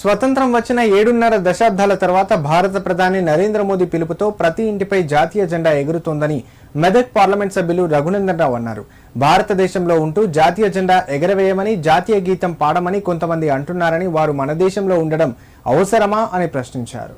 స్వతంత్రం వచ్చిన ఏడున్నర దశాబ్దాల తర్వాత భారత ప్రధాని నరేంద్ర మోదీ పిలుపుతో ప్రతి ఇంటిపై జాతీయ జెండా ఎగురుతోందని మెదక్ పార్లమెంట్ సభ్యులు రఘునందన్ రావు అన్నారు. భారతదేశంలో ఉంటూ జాతీయ జెండా ఎగరవేయమని జాతీయ గీతం పాడమని కొంతమంది అంటున్నారని వారు మన దేశంలో ఉండడం అవసరమా అని ప్రశ్నించారు.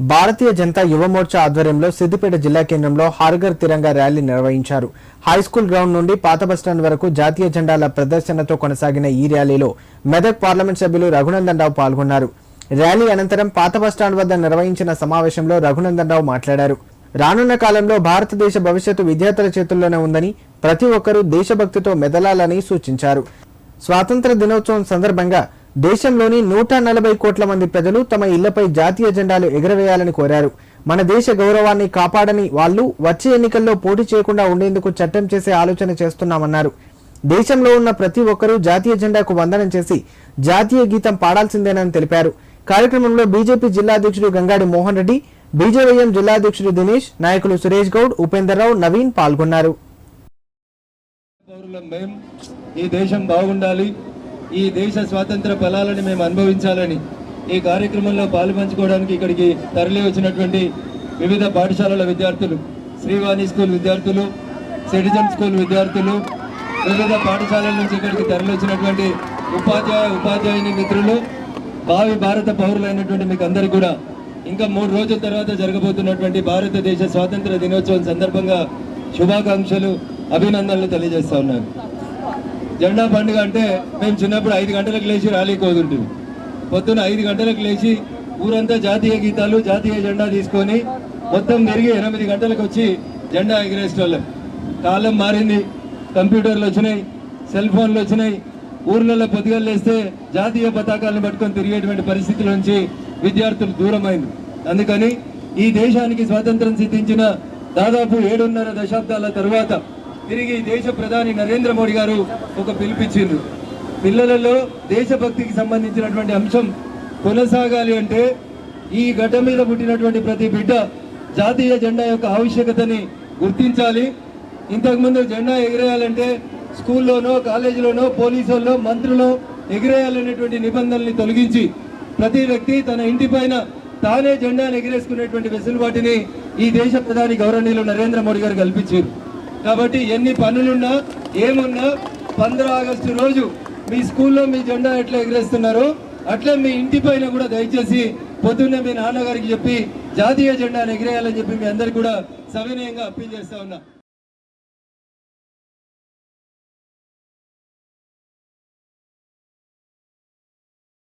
భారతీయ జనతా యువ మోర్చా ఆధ్వర్యంలో సిద్దిపేట జిల్లా కేంద్రంలో హార్గర్ తిరంగా ర్యాలీ నిర్వహించారు. హై స్కూల్ గ్రౌండ్ నుండి పాత బస్టాండ్ వరకు జాతీయ జెండాల ప్రదర్శనతో కొనసాగిన ఈ ర్యాలీలో మెదక్ పార్లమెంట్ సభ్యులు రఘునందన్ రావు పాల్గొన్నారు. ర్యాలీ అనంతరం పాత బస్టాండ్ వద్ద నిర్వహించిన సమావేశంలో రఘునందన్ రావు మాట్లాడారు. రానున్న కాలంలో భారతదేశ భవిష్యత్తు విద్యార్థుల చేతుల్లోనే ఉందని ప్రతి ఒక్కరూ దేశభక్తితో మెదలాలని సూచించారు. స్వాతంత్ర దినోత్సవం సందర్భంగా దేశంలోని నూట నలభై కోట్ల మంది ప్రజలు తమ ఇళ్ళపై జాతీయ జెండాలు ఎగురవేయాలని కోరారు. మన దేశ గౌరవాన్ని కాపాడని వాళ్ళు వచ్చే ఎన్నికల్లో పోటీ చేయకుండా ఉండేందుకు చట్టం చేసే ఆలోచన చేస్తున్నామన్నారు. దేశంలో ఉన్న ప్రతి ఒక్కరూ జాతీయ జెండాకు వందనం చేసి జాతీయ గీతం పాడాల్సిందేనని తెలిపారు. కార్యక్రమంలో బీజేపీ జిల్లా అధ్యక్షుడు గంగాడి మోహన్ రెడ్డి బీజేవైఎం జిల్లా అధ్యక్షుడు దినేష్ నాయకులు సురేష్ గౌడ్ ఉపేందర్ రావు నవీన్ పాల్గొన్నారు. ఈ దేశం బాగుండాలి. ఈ దేశ స్వాతంత్ర ఫలాలను మేము అనుభవించాలని ఈ కార్యక్రమంలో పాలుపంచుకోవడానికి ఇక్కడికి తరలి వచ్చినటువంటి వివిధ పాఠశాలల విద్యార్థులు శ్రీవాణి స్కూల్ విద్యార్థులు సిటిజన్ స్కూల్ విద్యార్థులు వివిధ పాఠశాలల నుంచి ఇక్కడికి తరలి వచ్చినటువంటి ఉపాధ్యాయ ఉపాధ్యాయుని మిత్రులు భావి భారత పౌరులైనటువంటి మీకు అందరికీ కూడా. ఇంకా మూడు రోజుల తర్వాత జరగబోతున్నటువంటి భారతదేశ స్వాతంత్ర దినోత్సవం సందర్భంగా శుభాకాంక్షలు అభినందనలు తెలియజేస్తా ఉన్నాను. జెండా పండుగ అంటే మేము చిన్నప్పుడు ఐదు గంటలకు లేచి ర్యాలీకి పోతుంటుంది పొద్దున ఐదు గంటలకు లేచి ఊరంతా జాతీయ గీతాలు జాతీయ జెండా తీసుకొని మొత్తం తిరిగి ఎనిమిది గంటలకు వచ్చి జెండా ఎగిరేసేవాళ్ళం కాలం మారింది కంప్యూటర్లు వచ్చినాయి సెల్ ఫోన్లు వచ్చినాయి. ఊర్లలో పొద్దుగలు లేస్తే జాతీయ పతాకాలను పట్టుకొని తిరిగేటువంటి పరిస్థితుల నుంచి విద్యార్థులు దూరమైంది. అందుకని ఈ దేశానికి స్వాతంత్రం సిద్ధించిన దాదాపు ఏడున్నర దశాబ్దాల తరువాత తిరిగి దేశ ప్రధాని నరేంద్ర మోడీ గారు ఒక పిలుపిచ్చిండ్రు పిల్లలలో దేశభక్తికి సంబంధించినటువంటి అంశం కొనసాగాలి అంటే ఈ గడ్డ మీద పుట్టినటువంటి ప్రతి బిడ్డ జాతీయ జెండా యొక్క ఆవశ్యకతని గుర్తించాలి. ఇంతకుముందు జెండా ఎగిరేయాలంటే స్కూల్లోనో కాలేజీలోనో పోలీసుల్లో మంత్రులు ఎగిరేయాలనేటువంటి నిబంధనల్ని తొలగించి ప్రతి వ్యక్తి తన ఇంటి పైన తానే జెండాను ఎగిరేసుకునేటువంటి వెసులుబాటుని ఈ దేశ ప్రధాని గౌరవనీయులు నరేంద్ర మోడీ గారు కల్పించారు కాబట్టి ఎన్ని పనులున్నా ఏమున్నా పంద్ర ఆగస్టు రోజు మీ స్కూల్లో మీ జెండా ఎట్లా ఎగిరేస్తున్నారో అట్లే మీ ఇంటి పైన కూడా దయచేసి పొద్దున్నే మీ నాన్నగారికి చెప్పి జాతీయ జెండాను ఎగిరేయాలని చెప్పి మీ అందరికి కూడా సవినయంగా అప్పీల్ చేస్తా ఉన్నా.